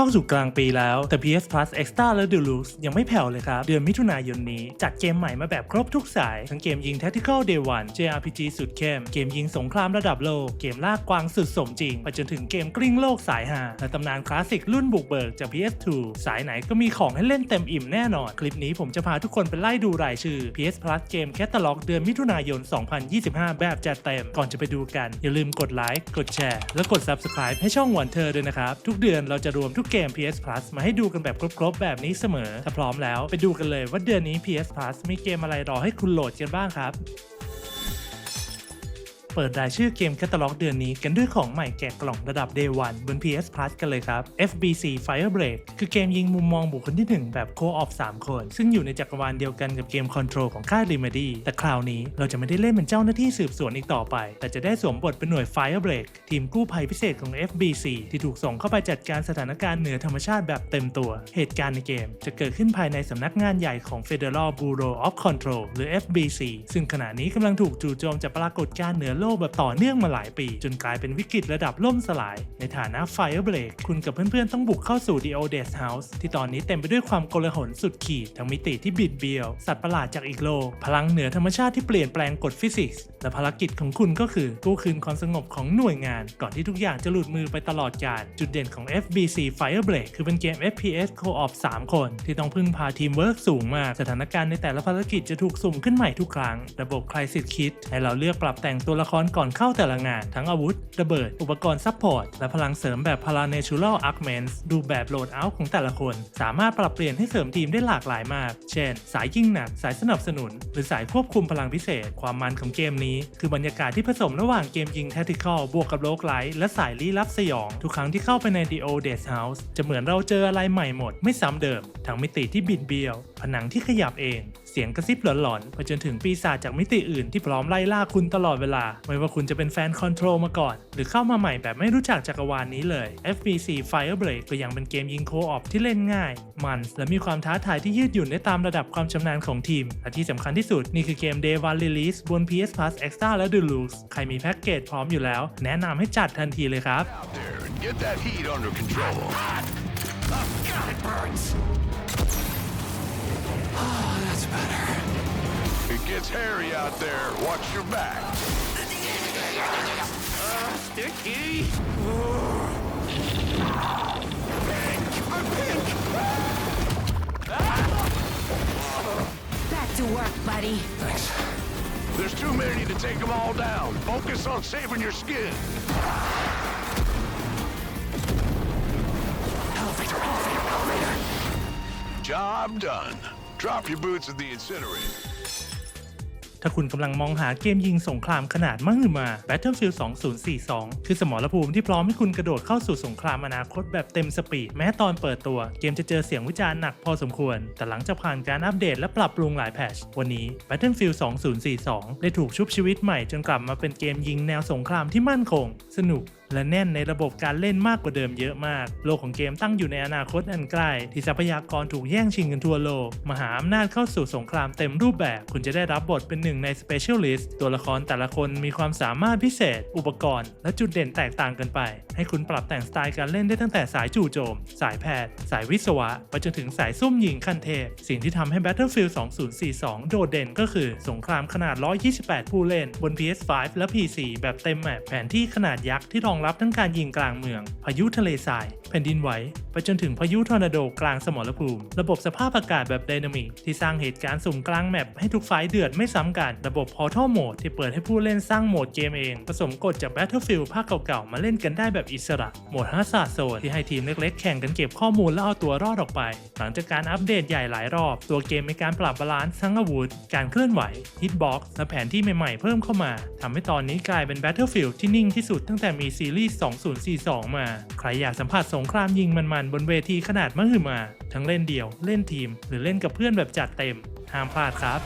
เข้าสู่กลางปีแล้ว แต่ PS Plus Extra และ Deluxe ยังไม่แผ่วเลยครับ เดือนมิถุนายนนี้ จัดเกมใหม่มาแบบครบทุกสาย ทั้งเกมยิง Tactical Day 1 JRPG สุดเข้ม เกมยิงสงครามระดับโลก เกมลากกวางสุดสมจริง ไปจนถึงเกมกลิ้งโลกสายฮาและตำนานคลาสสิกรุ่นบุกเบิกจาก PS2 สายไหนก็มีของให้เล่นเต็มอิ่มแน่นอน คลิปนี้ผมจะพาทุกคนไปไล่ดูรายชื่อ PS Plus เกมแคตตาล็อกเดือนมิถุนายน 2025 แบบจัดเต็ม ก่อนจะไปดูกัน อย่าลืมกดไลค์ กดแชร์ และกด Subscribe ให้ช่องวันเธอด้วยนะครับ ทุกเดือนเราจะรวมทุกเกม PS Plus มาให้ดูกันแบบครบๆ แบบนี้เสมอ ถ้าพร้อมแล้วไปดูกันเลยว่าเดือนนี้ PS Plus มีเกมอะไรรอให้คุณโหลดกันบ้างครับ เปิดรายชื่อเกมแคตตาล็อกเดือนนี้กันด้วยของใหม่แกะกล่องระดับ Day 1บน PS Plus กันเลยครับ FBC Firebreak คือเกมยิงมุมมองบุคคลที่ 1 แบบโคออฟ3 คน ซึ่งอยู่ในจักรวาลเดียวกันกับเกม Control ของค่าย Remedy แต่คราวนี้เราจะไม่ได้เล่นเป็นเจ้าหน้าที่สืบสวนอีกต่อไป แต่จะได้สวมบทเป็นหน่วย Firebreak ทีมกู้ภัยพิเศษของ FBC ที่ถูกส่งเข้าไปจัดการสถานการณ์เหนือธรรมชาติแบบเต็มตัว เหตุการณ์ในเกม จะเกิดขึ้นภายในสำนักงานใหญ่ของ Federal Bureau of Control หรือ FBC ซึ่งขณะนี้กำลังถูกจู่โจมจากปรากฏการณ์เหนือโลกแบบต่อเนื่องมาหลายปี จนกลายเป็นวิกฤตระดับล่มสลาย ในฐานะ Firebreak คุณกับเพื่อนๆ ต้องบุกเข้าสู่ The Oldest House ที่ตอนนี้เต็มไปด้วยความโกลาหลสุดขีด ทั้งมิติที่บิดเบี้ยว สัตว์ประหลาดจากอีกโลก พลังเหนือธรรมชาติที่เปลี่ยนแปลงกฎฟิสิกส์ และภารกิจของคุณก็คือกู้คืนความสงบของหน่วยงาน ก่อนที่ทุกอย่างจะหลุดมือไปตลอดกาล จุดเด่นของ FBC Firebreak คือเป็นเกม FPS Co-op 3 คน ที่ต้องพึ่งพาทีมเวิร์กสูงมาก สถานการณ์ในแต่ละภารกิจจะถูกสุ่มขึ้นใหม่ทุกครั้ง ระบบ Crisis Kit ให้เราเลือกปรับแต่งตัวละคครก่อนเข้าแต่ละงาน ทั้งอาวุธ ระเบิด อุปกรณ์ซัพพอร์ต และพลังเสริมแบบ Paranatural Augments ดูแบบโหลดเอาท์ของแต่ละคน สามารถปรับเปลี่ยนให้เสริมทีมได้หลากหลายมาก เช่น สายยิงหนัก สายสนับสนุน หรือสายควบคุมพลังพิเศษ ความมันของเกมนี้ คือบรรยากาศที่ผสมระหว่างเกมยิง Tactical บวกกับโลกไลท์และสายลี้ลับสยอง ทุกครั้งที่เข้าไปใน The Old Dead House จะเหมือนเราเจออะไรใหม่หมด ไม่ซ้ำเดิม ทั้งมิติที่บิดเบี้ยว ผนังที่ขยับเอง เสียงกระซิบหลอนๆ ไปจนถึงปีศาจจากมิติอื่นที่พร้อมไล่ล่าคุณตลอดเวลา ไม่ว่าคุณจะเป็นแฟนคอนโทรลมาก่อน หรือเข้ามาใหม่แบบไม่รู้จักจักรวาลนี้เลย FBC Firebreak ก็ยังเป็นเกมยิงโคออฟที่เล่นง่าย มัน และมีความท้าทายที่ยืดหยุ่นได้ตามระดับความชำนาญของทีม และที่สำคัญที่สุด นี่คือเกม Day One Release บน PS Plus Extra และ Deluxe ใครมีแพ็กเกจพร้อมอยู่แล้ว แนะนำให้จัดทันทีเลยครับ get that heat under control. Oh, God, it burns. Oh, that's better. It gets hairy out there. Watch your back. Sticky. Pink! I'm pink. Back to work, buddy. Thanks. There's too many to take them all down. Focus on saving your skin. Elevator, elevator, elevator. Job done. Drop your boots at the incinerator. ถ้าคุณกำลังมองหาเกมยิงสงครามขนาดมหึมา Battlefield 2042 คือสมรภูมิที่พร้อมให้คุณกระโดดเข้าสู่สงครามอนาคตแบบเต็มสปีด แม้ตอนเปิดตัวเกมจะเจอเสียงวิจารณ์หนักพอสมควร แต่หลังจากผ่านการอัปเดตและปรับปรุงหลายแพทชวันนี้ Battlefield 2042 ได้ถูกชุบชีวิตใหม่จนกลับมาเป็นเกมยิงแนวสงครามที่มั่นคง สนุก และแน่นในระบบการเล่นมากกว่าเดิมเยอะมาก โลกของเกมตั้งอยู่ในอนาคตอันใกล้ ที่ทรัพยากรถูกแย่งชิงกันทั่วโลก มหาอำนาจเข้าสู่สงครามเต็มรูปแบบ คุณจะได้รับบทเป็นหนึ่งใน Specialist ตัวละครแต่ละคนมีความสามารถพิเศษ อุปกรณ์ และจุดเด่นแตกต่างกันไป ให้คุณปรับแต่งสไตล์การเล่นได้ตั้งแต่สายจู่โจม สายแพทย์ สายวิศวะไปจนถึงสายซุ่มยิงขั้นเทพ สิ่งที่ทำให้ Battlefield 2042 โดดเด่นก็คือสงครามขนาด 128 ผู้เล่นบน PS5 และ PC แบบเต็มแมปแผนที่ขนาดยักษ์ที่รองรับทั้งการยิงกลางเมือง พายุทะเลทราย แผ่นดินไหว ไปจนถึงพายุทอร์นาโดกลางสมรภูมิ ระบบสภาพอากาศแบบไดนามิกที่สร้างเหตุการณ์สุ่มกลางแมปให้ทุกไฟล์เดือดไม่ซ้ำกัน ระบบ Portal Mode ที่เปิดให้ผู้เล่นสร้างโหมดเกมเอง ผสมกฎจาก Battlefield ภาคเก่าๆ มาเล่นกันได้แบบอิสระ โหมดฮัสซาโซนที่ให้ทีมเล็กๆ แข่งกันเก็บข้อมูลแล้วเอาตัวรอดออกไป หลังจากการอัปเดตใหญ่หลายรอบ ตัวเกมมีการปรับบาลานซ์ทั้งอาวุธ การเคลื่อนไหวฮิตบ็อกซ์และแผนที่ใหม่ๆเพิ่มเข้ามาทำให้ตอนนี้กลายเป็น Battlefield ที่นิ่งที่สุดตั้งแต่มีซีรีส์ 2042 มา ใครอยากสัมผัสสงครามยิงมันๆ บนเวทีขนาดมหึมา ทั้งเล่นเดี่ยว เล่นทีม หรือเล่นกับเพื่อนแบบจัดเต็ม ห้ามพลาดครับ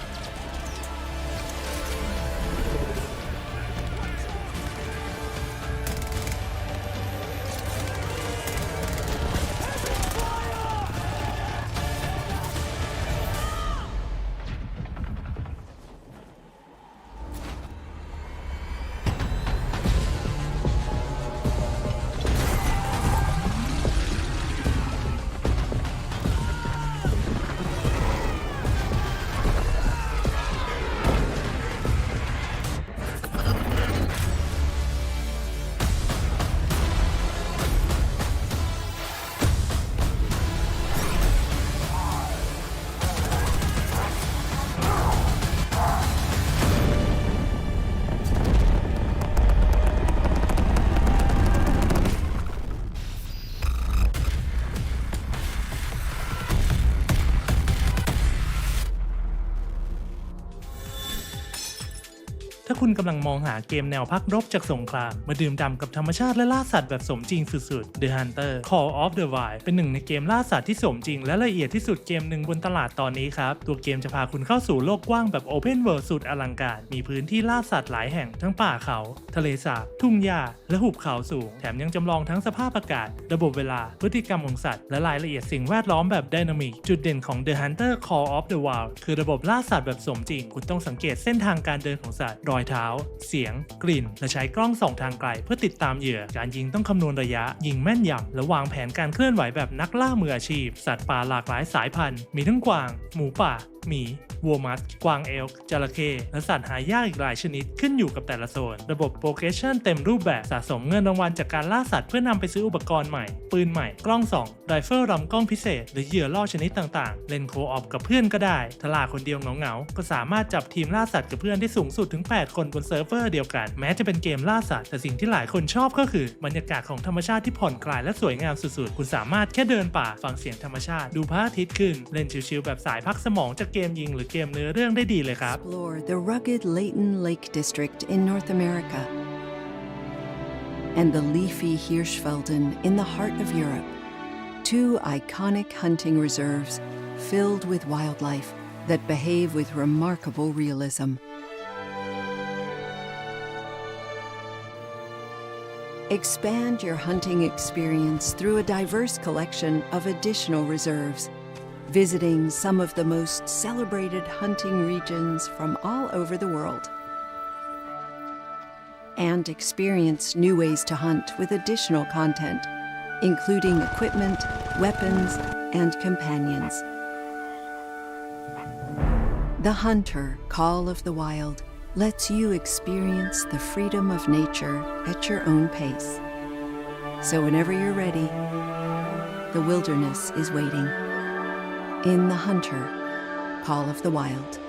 คุณกำลังมองหาเกมแนวพักรบจากสงคราม มาดื่มด่ำกับธรรมชาติและล่าสัตว์แบบสมจริงสุดๆ The Hunter Call of the Wild เป็นหนึ่งในเกมล่าสัตว์ที่สมจริง และละเอียดที่สุดเกมหนึ่งบนตลาดตอนนี้ครับ ตัวเกมจะพาคุณเข้าสู่โลกกว้างแบบ Open World สุดอลังการ มีพื้นที่ล่าสัตว์หลายแห่งทั้งป่าเขา ทะเลสาบ ทุ่งหญ้า และหุบเขาสูง แถมยังจำลองทั้งสภาพอากาศ ระบบเวลา พฤติกรรมของสัตว์ และรายละเอียดสิ่งแวดล้อมแบบไดนามิก จุดเด่นของ The Hunter Call of the Wild คือระบบล่าสัตว์แบบสมจริง คุณต้องสังเกตเส้นทางการเดินของสัตว์ รอยเท้า เสียง กลิ่น และใช้กล้องส่องทางไกลเพื่อติดตามเหยื่อ การยิงต้องคำนวณระยะ ยิงแม่นยำและวางแผนการเคลื่อนไหวแบบนักล่ามืออาชีพ สัตว์ป่าหลากหลายสายพันธุ์ มีทั้งกวาง หมูป่า หมีวัวมัสกวางเอลจระเข้และสัตว์หายากอีกหลายชนิดขึ้นอยู่กับแต่ละโซน ระบบโปรเกรชันเต็มรูปแบบสะสมเงินรางวัลจากการล่าสัตว์เพื่อนำไปซื้ออุปกรณ์ใหม่ ปืนใหม่ กล้องส่องไรเฟิลลำกล้องพิเศษ หรือเหยื่อล่อชนิดต่างๆ เล่นโคออฟกับเพื่อนก็ได้ถ้าล่าคนเดียวเหงาๆก็สามารถจับทีมล่าสัตว์กับเพื่อนได้สูงสุดถึง 8 คนบนเซิร์ฟเวอร์เดียวกันแม้จะเป็นเกมล่าสัตว์แต่สิ่งที่หลายคนชอบก็คือบรรยากาศของธรรมชาติที่ผ่อนคลายและสวยงามสุดๆ คุณสามารถแค่เดินป่าฟังเสียงธรรมชาติดูพระอาทิตย์ขึ้นเล่นชิลๆแบบสายพักสมองจาก เกมยิงหรือเกมเนื้อเรื่องได้ดีเลยครับ explore the rugged Leighton Lake District in North America and the leafy Hirschfelden in the heart of Europe, two iconic hunting reserves filled with wildlife that behave with remarkable realism. Expand your hunting experience through a diverse collection of additional reserves visiting some of the most celebrated hunting regions from all over the world. And experience new ways to hunt with additional content, including equipment, weapons, and companions. The Hunter Call of the Wild lets you experience the freedom of nature at your own pace. So, whenever you're ready, the wilderness is waiting in The Hunter Call of the Wild.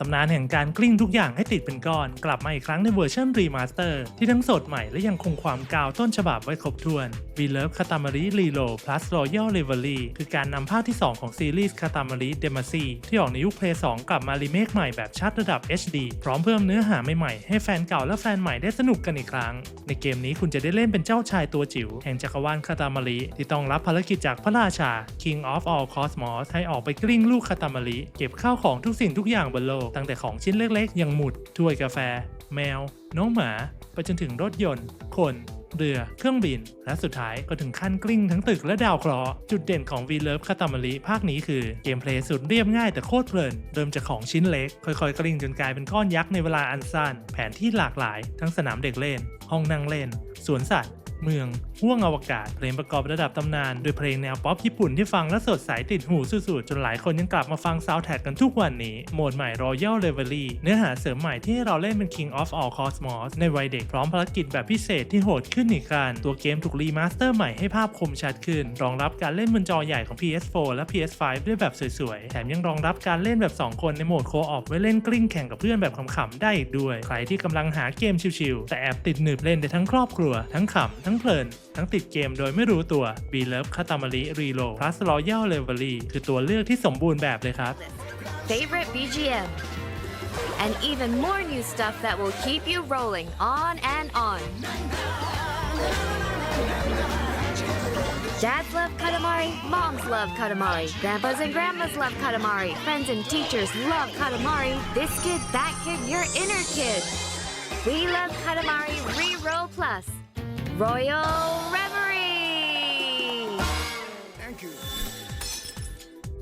ตำนานแห่งการกลิ้งทุกอย่างให้ติดเป็นก้อน กลับมาอีกครั้งในเวอร์ชันรีมาสเตอร์ที่ทั้งสดใหม่และยังคงความกาวต้นฉบับไว้ครบถ้วน V Love Katamari Reload Plus Royal Rivalry คือการนำภาคที่ 2 ของซีรีส์ Katamari Damacy ที่ออกในยุค Play 2กลับมารีเมคใหม่แบบชัดระดับ HD พร้อมเพิ่มเนื้อหาใหม่ๆ ให้แฟนเก่าและแฟนใหม่ได้สนุกกันอีกครั้ง ในเกมนี้คุณจะได้เล่นเป็นเจ้าชายตัวจิ๋วแห่งจักรวาลคาตามาริที่ต้องรับภารกิจจากพระราชา King of All Cosmos ให้ออกไปกลิ้งลูกคาตามาริเก็บข้าวของทุกสิ่งทุกอย่างบนโลกตั้งแต่ของชิ้นเล็กๆ อย่างหมุดถ้วยกาแฟ แมว น้องหมา ไปจนถึงรถยนต์ คน เรือ เครื่องบิน และสุดท้ายก็ถึงขั้นกลิ้งทั้งตึกและดาวเคราะห์จุดเด่นของ V Love คาตามาริภาคนี้คือเกมเพลย์สุดเรียบง่ายแต่โคตรเพลิน เริ่มจากของชิ้นเล็ก ค่อยๆ กลิ้งจนกลายเป็นก้อนยักษ์ในเวลาอันสั้น แผนที่หลากหลาย ทั้งสนามเด็กเล่น ห้องนั่งเล่น สวนสัตว์ เมืองห้วงอวกาศเพลงประกอบระดับตำนานโดยเพลงแนวป๊อปญี่ปุ่นที่ฟังและสดใสติดหูสุดๆ จนหลายคนยังกลับมาฟังซาวด์แท็กกันทุกวันนี้ โหมดใหม่ Royal Reverie เนื้อหาเสริมใหม่ที่ให้เราเล่นเป็น King of All Cosmos ในวัยเด็กพร้อมภารกิจแบบพิเศษที่โหดขึ้นอีกการตัวเกมถูกรีมาสเตอร์ใหม่ให้ภาพคมชัดขึ้น รองรับการเล่นบนจอใหญ่ของ PS4 และ PS5 ด้วยแบบสวยๆ แถมยังรองรับการเล่นแบบ 2 คนในโหมดโคออฟไว้เล่นกลิ้งแข่งกับเพื่อนแบบขำๆได้อีกด้วย ใครที่กำลังหาเกมชิลๆแต่แอบติดหนึบเล่นได้ทั้งครอบครัวทั้งขำทั้งเพลิน ทั้งติดเกมโดยไม่รู้ตัว b Love Katamari Reload Plus Royal Reverie คือตัวเลือกที่สมบูรณ์แบบเลยครับ favorite BGM, and even more new stuff that will keep you rolling on and on. Dads love Katamari, moms love Katamari, grandpas and grandmas love Katamari, friends and teachers love Katamari, this kid, that kid, your inner kid. We love Katamari Reroll Plus. Royal Reverie!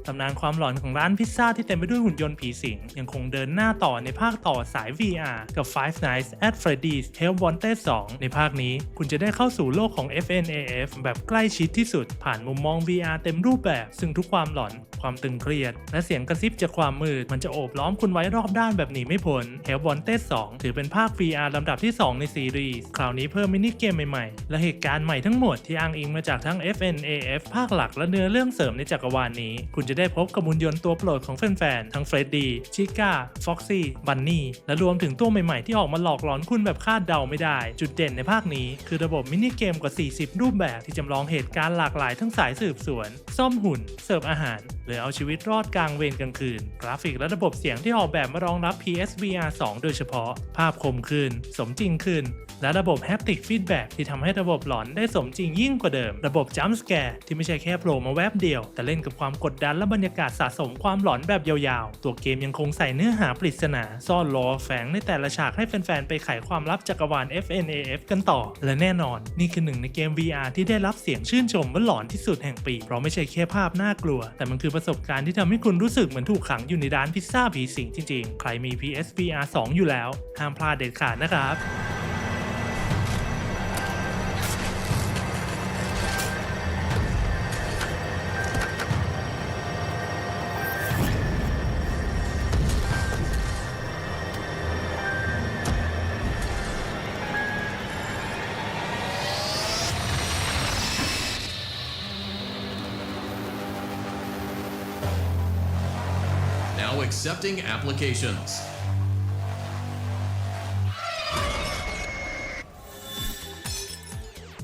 ตำนานความหลอนของร้านพิซซ่าที่เต็มไปด้วยหุ่นยนต์ผีสิง ยังคงเดินหน้าต่อในภาคต่อสาย VR กับ Five Nights at Freddy's Help Wanted 2 ในภาคนี้ คุณจะได้เข้าสู่โลกของ FNAF แบบใกล้ชิดที่สุด ผ่านมุมมอง VR เต็มรูปแบบ ซึ่งทุกความหลอน ความตึงเครียด และเสียงกระซิบจากความมืด มันจะโอบล้อมคุณไว้รอบด้านแบบหนีไม่พ้น Help Wanted 2 ถือเป็นภาค VR ลำดับที่ 2 ในซีรีส์คราวนี้เพิ่มมินิเกมใหม่ๆ และเหตุการณ์ใหม่ทั้งหมดที่อ้างอิงมาจากทั้ง FNAF ภาคหลักและเนื้อเรื่องเสริมในจักรวาลนี้ คุณจะได้พบกับหุ่นยนต์ตัวโปรดของแฟนๆ ทั้งเฟรดดี้ชิก้าฟ็อกซี่บันนี่และรวมถึงตัวใหม่ๆ ที่ออกมาหลอกหลอนคุณแบบคาดเดาไม่ได้ จุดเด่นในภาคนี้ คือระบบมินิเกมกว่า 40 รูปแบบที่จำลองเหตุการณ์หลากหลายทั้งสายสืบสวน ซ่อมหุ่น เสิร์ฟอาหาร หรือเอาชีวิตรอดกลางเวรกลางคืน กราฟิกและระบบเสียงที่ออกแบบมารองรับ PSVR 2 โดยเฉพาะ ภาพคมขึ้น สมจริงขึ้น และระบบ Haptic Feedback ที่ทำให้ระบบหลอนได้สมจริงยิ่งกว่าเดิม ระบบ Jump Scare ที่ไม่ใช่แค่โผล่มาแวบเดียว แต่เล่นกับความกดดันและบรรยากาศสะสมความหลอนแบบยาวๆ ตัวเกมยังคงใส่เนื้อหาปริศนา ซ่อนล้อแฝงในแต่ละฉากให้แฟนๆ ไปไขความลับจักรวาล FNAF กันต่อ และแน่นอน นี่คือหนึ่งในเกม VR ที่ได้รับเสียงชื่นชมว่าหลอนที่สุดแห่งปี เพราะไม่ใช่แค่ภาพน่ากลัว แต่มันคือประสบการณ์ที่ทำให้คุณรู้สึกเหมือนถูกขังอยู่ในร้านพิซซ่าผีสิงจริงๆ ใครมี PSVR 2 อยู่แล้ว ห้ามพลาดเด็ดขาดนะครับ accepting applications.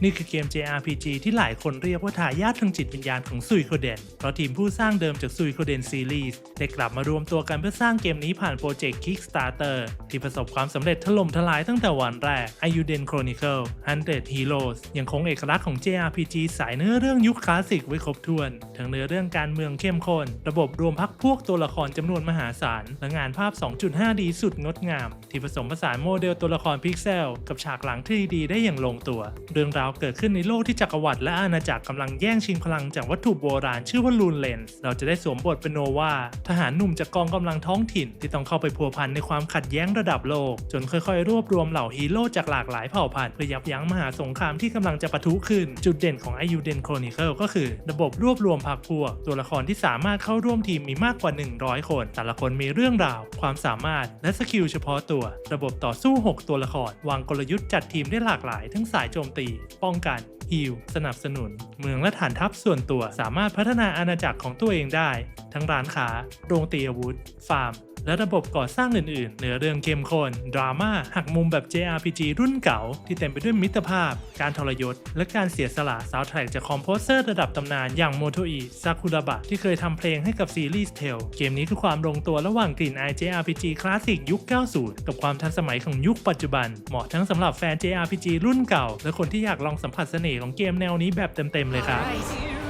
นี่คือเกม JRPG ที่หลายคนเรียกว่าทายาททางจิตวิญญาณของซุยโคเดน เพราะทีมผู้สร้างเดิมจากซุยโคเดนซีรีส์ได้กลับมารวมตัวกันเพื่อสร้างเกมนี้ผ่านโปรเจกต์ Kickstarter ที่ประสบความสำเร็จถล่มทลายตั้งแต่วันแรก Ayuden Chronicle 100 Heroes ยังคงเอกลักษณ์ของ JRPG สายเนื้อเรื่องยุคคลาสสิกไว้ครบถ้วน ทั้งเนื้อเรื่องการเมืองเข้มข้น ระบบรวมพักพวกตัวละครจำนวนมหาศาล และงานภาพ 2.5D สุดงดงาม ที่ผสมผสานโมเดลตัวละครพิกเซล กับฉากหลัง 3D ได้อย่างลงตัว เรื่องราวเกิดขึ้นในโลกที่จักรวรรดิและอาณาจักรกำลังแย่งชิงพลังจากวัตถุโบราณชื่อว่าลูนเลนส์เราจะได้สวมบทเป็นโนวาทหารหนุ่มจากกองกำลังท้องถิ่น ที่ต้องเข้าไปพัวพันในความขัดแย้งระดับโลก จนค่อยๆ รวบรวมเหล่าฮีโร่จากหลากหลายเผ่าพันธุ์เพื่อยับยั้งมหาสงครามที่กำลังจะปะทุขึ้น จุดเด่นของ i u d e n Chronicle ก็คือ ระบบรวบรวมพรรคพวก ตัวละครที่สามารถเข้าร่วมทีมมีมากกว่า 100 คน แต่ละคนมีเรื่องราว ความสามารถและสกิลเฉพาะตัว ระบบต่อสู้ 6 ตัวละคร วางกลยุทธ์จัดทีมได้หลากหลาย ทั้งสายโจมตีป้องกันฮิลสนับสนุน เมืองและฐานทัพส่วนตัวสามารถพัฒนาอาณาจักรของตัวเองได้ ทั้งร้านค้า โรงตีอาวุธ ฟาร์ม และระบบก่อสร้างอื่นๆเหนือเรื่องเข้มข้นดราม่าหักมุมแบบ JRPG รุ่นเก่า ที่เต็มไปด้วยมิตรภาพ การทรยศ และการเสียสละซาวแทร็กจากคอมโพเซอร์ระดับตำนานอย่างโมโตอิซากุระบะที่เคยทำเพลงให้กับซีรีส์เทลเกมนี้คือความลงตัวระหว่างกลิ่นอาย JRPG คลาสสิกยุค 90 กับความทันสมัยของยุคปัจจุบัน เหมาะทั้งสำหรับแฟน JRPG รุ่นเก่า และคนที่อยากลองสัมผัสเสน่ห์ของเกมแนวนี้แบบเต็มๆเลยครับ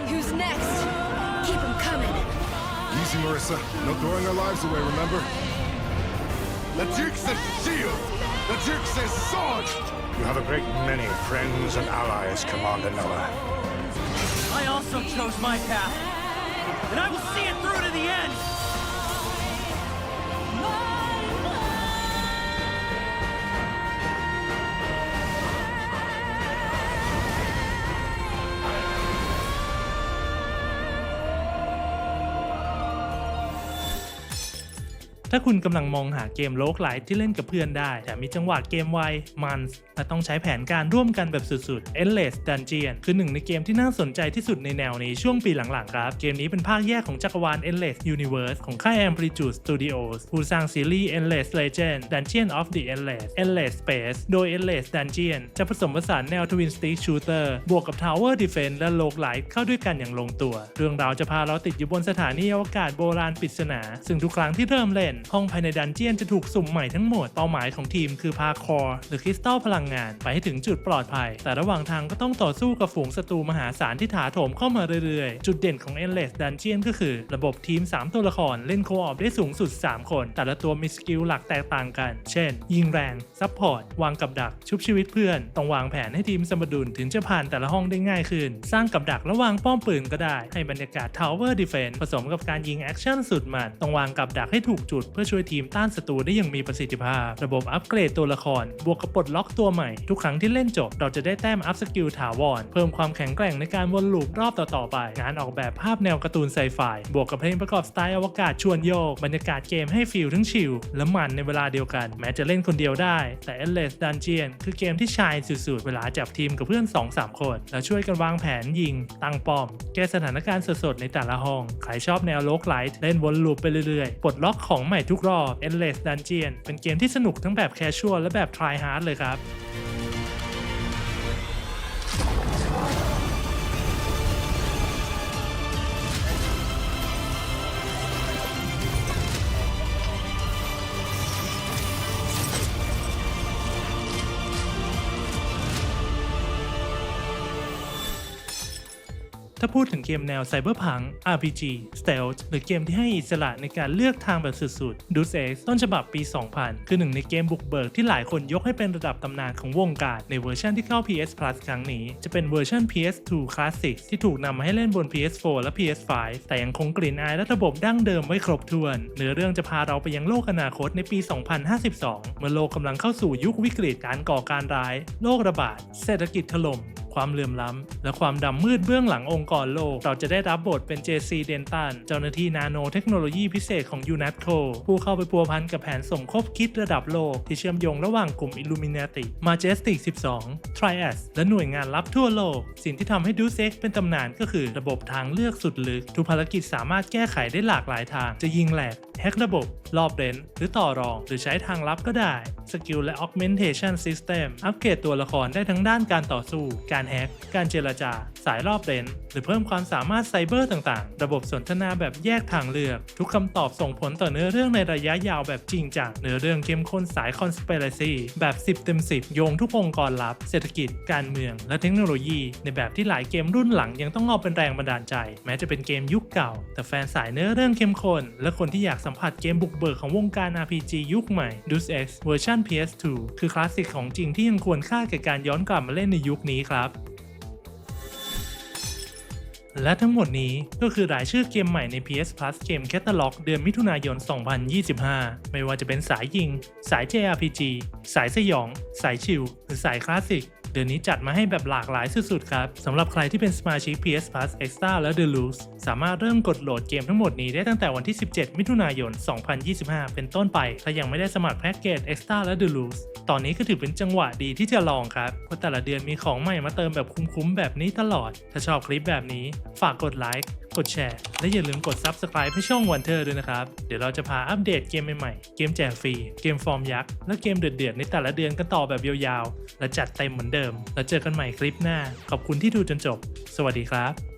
Marissa. No throwing our lives away, remember? The Duke says shield! The Duke says sword! You have a great many friends and allies, Commander Noah. I also chose my path, and I will see it through to the end. ถ้าคุณกำลังมองหาเกมโลกไลท์ที่เล่นกับเพื่อนได้ แต่มีจังหวะเกมไวมันและต้องใช้แผนการร่วมกันแบบสุดๆ Endless Dungeon คือหนึ่งในเกมที่น่าสนใจที่สุดในแนวนี้ช่วงปีหลังๆครับ เกมนี้เป็นภาคแยกของจักรวาล Endless Universe ของค่าย Amplitude Studios ผู้สร้างซีรีส์ Endless Legend Dungeon of the Endless Endless Space โดย Endless Dungeon จะผสมผสานแนว Twin Stick Shooter บวกกับ Tower Defense และ Rogue Lite เข้าด้วยกันอย่างลงตัว เรื่องราวจะพาเราติดอยู่บนสถานีอวกาศโบราณปริศนา ซึ่งทุกครั้งที่เริ่มเล่นห้องภายในดันเจียนจะถูกสุ่มใหม่ทั้งหมด เป้าหมายของทีมคือพาคอร์หรือคริสตัลพลังงานไปให้ถึงจุดปลอดภัย แต่ระหว่างทางก็ต้องต่อสู้กับฝูงศัตรูมหาศาลที่ถาโถมเข้ามาเรื่อยๆ จุดเด่นของ Endless Dungeon ก็คือ ระบบทีม 3 ตัวละครเล่นโคออฟได้สูงสุด 3 คน แต่ละตัวมีสกิลหลักแตกต่างกัน เช่น ยิงแรง ซัพพอร์ต วางกับดัก ชุบชีวิตเพื่อน ต้องวางแผนให้ทีมสมดุลถึงจะผ่านแต่ละห้องได้ง่ายขึ้น สร้างกับดักและวางป้อมปืนก็ได้ ให้บรรยากาศ Tower Defense ผสมกับการยิงแอคชั่นสุดมัน ต้องวางกับดักให้ถูกจุดเพื่อช่วยทีมต้านศัตรูได้อย่างมีประสิทธิภาพ ระบบอัปเกรดตัวละคร บวกกับปลดล็อกตัวใหม่ ทุกครั้งที่เล่นจบ เราจะได้แต้มอัพสกิลถาวร เพิ่มความแข็งแกร่งในการวนลูปรอบต่อๆไป งานออกแบบภาพแนวการ์ตูนไซไฟ บวกกับเพลงประกอบสไตล์อวกาศชวนโยก บรรยากาศเกมให้ฟีลทั้งชิลและมันในเวลาเดียวกัน แม้จะเล่นคนเดียวได้ แต่ Endless Dungeon คือเกมที่ชายสุดๆ เวลาจับทีมกับเพื่อน 2-3 คน แล้วช่วยกันวางแผนยิง ตั้งป้อม แก้สถานการณ์สดๆในแต่ละห้อง ใครชอบแนวโลกไลท์เล่นวนลูปไปเรื่อยๆ ปลดล็อกของใหม่ทุกรอบ Endless Dungeon เป็นเกมที่สนุกทั้งแบบแคชชวลและแบบ try hard เลยครับ พูดถึงเกมแนวไซเบอร์พัง RPG Stealth หรือเกมที่ให้อิสระในการเลือกทางแบบสุดๆ d u c e X ต้นฉบับปี 2000 คือหนึ่งในเกมบุกเบิกที่หลายคนยกให้เป็นระดับตำนานของวงการในเวอร์ชันที่เข้า PS Plus ครั้งนี้ จะเป็นเวอร์ชัน PS2 Classic ที่ถูกนำมาให้เล่นบน PS4 และ PS5 แต่ยังคงกลิ่นอายและระบบดั้งเดิมไว้ครบถ้วน เนื้อเรื่องจะพาเราไปยังโลกอนาคตในปี 2052 เมื่อโลกกำลังเข้าสู่ยุควิกฤตการก่อการร้าย โรคระบาด เศรษฐกิจถล่ม ความเหลื่อมล้ำ และความดำมืดเบื้องหลังองค์กรโลก เราจะได้รับบทเป็น JC เดนตันเจ้าหน้าที่นาโนเทคโนโลยีพิเศษของ UNATCO ผู้เข้าไปพัวพันกับแผนสมคบคิดระดับโลก ที่เชื่อมโยงระหว่างกลุ่ม Illuminati Majestic 12 Trias และหน่วยงานลับทั่วโลก สิ่งที่ทำให้ d u c e X เป็นตำนานก็คือระบบทางเลือกสุดลึกทุกภารกิจสามารถแก้ไขได้หลากหลายทาง จะยิงแหลกแฮกระบบ รอบเลนหรือต่อรอง หรือใช้ทางลับก็ได้สกิลและ Augmentation System อัปเกรดตัวละครได้ทั้งด้านการต่อสู้ การการแฮกการเจรจาสายรอบเลนหรือเพิ่มความสามารถไซเบอร์ต่างๆ ระบบสนทนาแบบแยกทางเลือก ทุกคำตอบส่งผลต่อเนื้อเรื่องในระยะยาวแบบจริงจังเนื้อเรื่องเข้มข้นสาย Conspiracy แบบ 10 เต็ม 10 โยงทุกองค์กรลับ เศรษฐกิจ การเมือง และเทคโนโลยี ในแบบที่หลายเกมรุ่นหลังยังต้องเอาเป็นแรงบันดาลใจ แม้จะเป็นเกมยุคเก่า แต่แฟนสายเนื้อเรื่องเข้มข้นและคนที่อยากสัมผัสเกมบุกเบิกของวงการ RPG ยุคใหม่ d u c e X เวอร์ชัน PS2 คือคลาสสิกของจริงที่ยังควรค่าแก่การย้อนกลับมาเล่นในยุคนี้ครับ และทั้งหมดนี้ก็คือรายชื่อเกมใหม่ใน PS Plus เกมแคตตาล็อกเดือนมิถุนายน 2025 ไม่ว่าจะเป็นสายยิง สาย JRPG สายสยอง สายชิลหรือสายคลาสสิก เดือนนี้จัดมาให้แบบหลากหลายสุดๆครับสำหรับใครที่เป็นสมาชิก PS Plus Extra และ Deluxe สามารถเริ่มกดโหลดเกมทั้งหมดนี้ได้ตั้งแต่วันที่ 17 มิถุนายน 2025 เป็นต้นไป ถ้ายังไม่ได้สมัครแพ็กเกจ Extra และ Deluxe ตอนนี้ก็ถือเป็นจังหวะดีที่จะลองครับ เพราะแต่ละเดือนมีของใหม่มาเติมแบบคุ้มๆแบบนี้ตลอด ถ้าชอบคลิปแบบนี้ ฝากกดไลค์กดแชร์ และอย่าลืมกด Subscribe ให้ช่องวันเทอร์ด้วยนะครับ เดี๋ยวเราจะพาอัปเดตเกมใหม่ๆ เกมแจกฟรี เกมฟอร์มยักษ์ และเกมเดือดๆ ในแต่ละเดือนกันต่อแบบยาวๆ และจัดเต็มเหมือนเดิม แล้วเจอกันใหม่คลิปหน้า ขอบคุณที่ดูจนจบ สวัสดีครับ